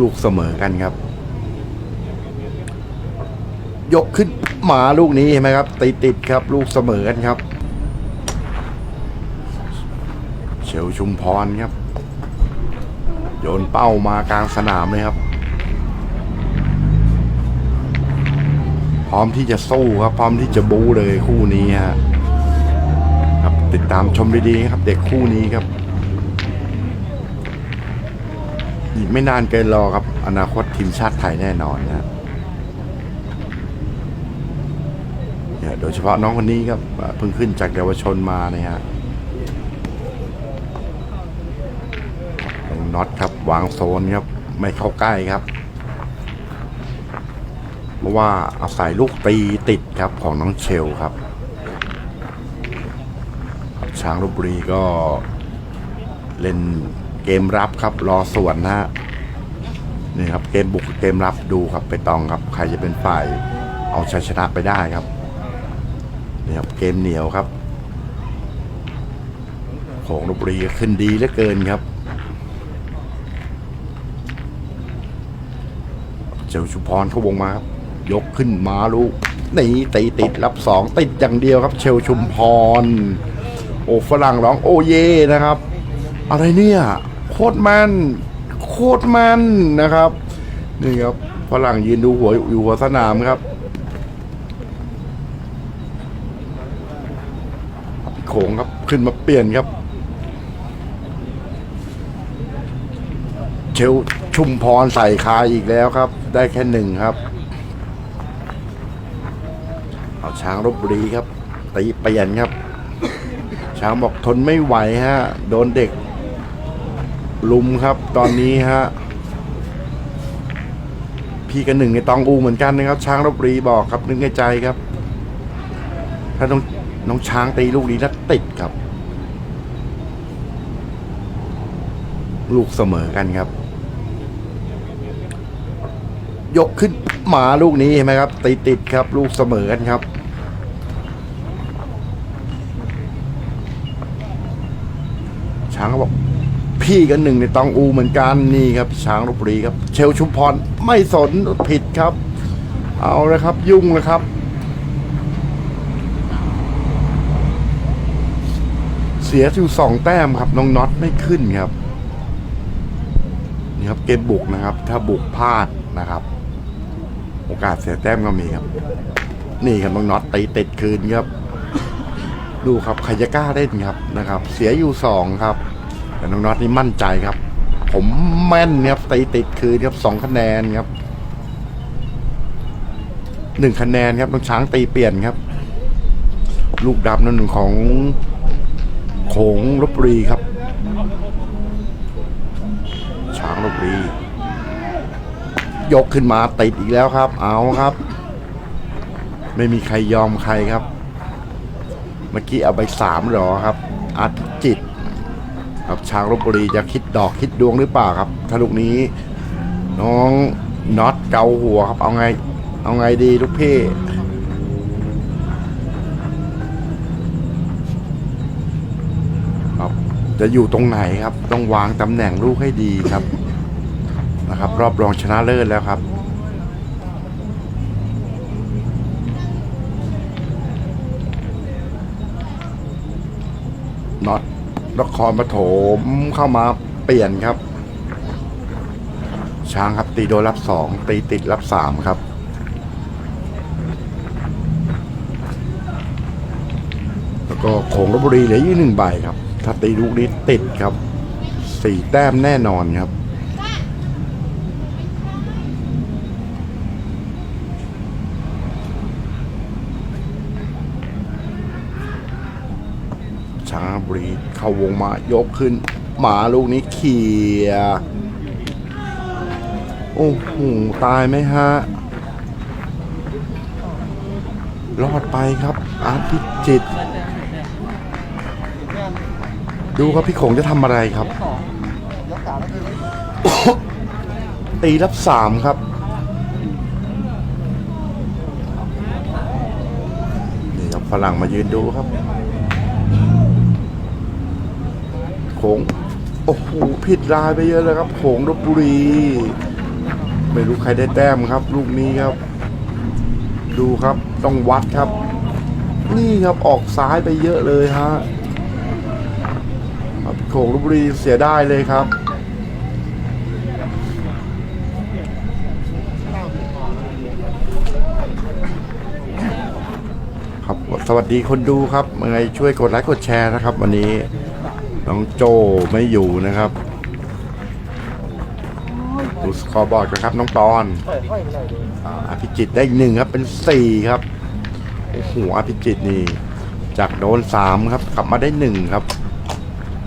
ลูกเสมอกันครับ ยกขึ้นหมาลูกนี้เห็นไหมครับ ติดติดๆครับ ลูกเสมอกันครับเชลชุมพรครับ โยนเป้ามากลางสนามเลยครับ พร้อมที่จะสู้ครับ พร้อมที่จะบู๊เลยคู่นี้ฮะครับติดตามชมดีๆครับ เด็กคู่นี้ครับ อีกไม่นานเกินรอครับ อนาคตทีมชาติไทยแน่นอนนะเนี่ยโดยเฉพาะน้องคนนี้ครับเพิ่งขึ้นจากเยาวชนมาเนี่ยฮะน้องน็อตครับวางโซนครับ ไม่เข้าใกล้ครับ เพราะว่าอาศัยลูกตีติดครับของน้องเชลครับครับช้างลบบุรีก็เล่น เกมรับครับ รอส่วนนะฮะนี่ครับเกมบุกเกมรับดูครับไปตองครับ ใครจะเป็นฝ่ายเอาชัยชนะไปได้ครับนี่ครับเกมเหนียวครับ ของลบุรีขึ้นดีเหลือเกินครับ เจ้าชุมพรเขาวงมาครับ ยกขึ้นมาลูกนี่ตีติดรับสองติดอย่างเดียวครับ เชลชุมพร โอ้ฝรั่งร้องโอเย่นะครับ อะไรเนี่ย โคตรมัน โคตรมันนะครับ นี่ครับฝรั่งยืนดูหัวอยู่หัวสนามครับโขงครับขึ้นมาเปลี่ยนครับ เชลชุมพรใส่คาอีกแล้วครับ ได้แค่หนึ่งครับ เอาช้างรบบุรีครับตีเปลี่ยนครับ ช้างบอกทนไม่ไหวฮะ โดนเด็ก ลุมครับตอนนี้ฮะพี่กันหนึ่งในตองอูเหมือนกันนะครับ ช้างรบบุรีบอกครับนึกในใจครับ ถ้าน้องน้องช้างตีลูกนี้แล้วติดครับ ลูกเสมอกันครับ ยกขึ้นหมาลูกนี้เห็นไหมครับติดติดครับ ลูกเสมอกันครับช้างก็บอก พี่กันหนึ่งในตองอูเหมือนกันนี่ครับ ช้างลบบุรีครับ เชลชุมพรไม่สนผิดครับ เอาเลยครับ ยุ่งเลยครับ เสียอยู่สองแต้มครับน้องน็อตไม่ขึ้นครับนี่ครับเกมบุกนะครับ ถ้าบุกพลาดนะครับ โอกาสเสียแต้มก็มีครับ นี่ครับน้องน็อตตีติดคืนครับ ดูครับใครจะกล้าเล่นครับนะครับ เสียอยู่สองครับ แต่น้องน็อตนี่มั่นใจครับ ผมแม่นครับตีติดคืนครับสองคะแนนครับหนึ่งคะแนนครับน้องช้างตีเปลี่ยนครับ ลูกดับนั่นของโขงลบรีครับ ช้างลบรี ยกขึ้นมาติดอีกแล้วครับ เอาครับ ไม่มีใครยอมใครครับ เมื่อกี้เอาไปสามหรอครับอาทิจิต ครับช้างลบบุรีจะคิดดอกคิดดวงหรือเปล่าครับ ถ้าลูกนี้ น้องน็อตเกาหัวครับ เอาไง เอาไงดีลูกพี่ครับจะอยู่ตรงไหนครับ ต้องวางตำแหน่งลูกให้ดีครับนะครับ รอบรองชนะเลิศแล้วครับน็อต นครปฐมเข้ามาเปลี่ยนครับ ช้างครับตีโดนรับสองตีติดรับสามครับแล้วก็โขงลบบุรีเหลืออยู่หนึ่งใบครับ ถ้าตีลูกนี้ติดครับสี่แต้มแน่นอนครับ บรีเข้าวงมายกขึ้น หมาลูกนี้เขี่ยโอ้โหตายไหมฮะ รอดไปครับ อาร์ตพิจิต ดูครับพี่ขงจะทำอะไรครับ ตีรับสามครับนี่ครับฝรั่งมายืนดูครับ โขงโอ้โหผิดลายไปเยอะเลยครับโขงลบบุรี ไม่รู้ใครได้แต้มครับ ลูกนี้ครับ ดูครับต้องวัดครับ นี่ครับออกซ้ายไปเยอะเลยฮะครับโขงลพบุรีเสียได้เลยครับครับสวัสดีคนดูครับยังไงช่วยกดไลค์กดแชร์นะครับ วันนี้ น้องโจไม่อยู่นะครับดูสกอร์บอร์ดกันครับ น้องตอนอภิจิตได้หนึ่งครับเป็นสี่ครับโอ้โหอภิจิตนี่จากโดนสามครับ กลับมาได้หนึ่งครับ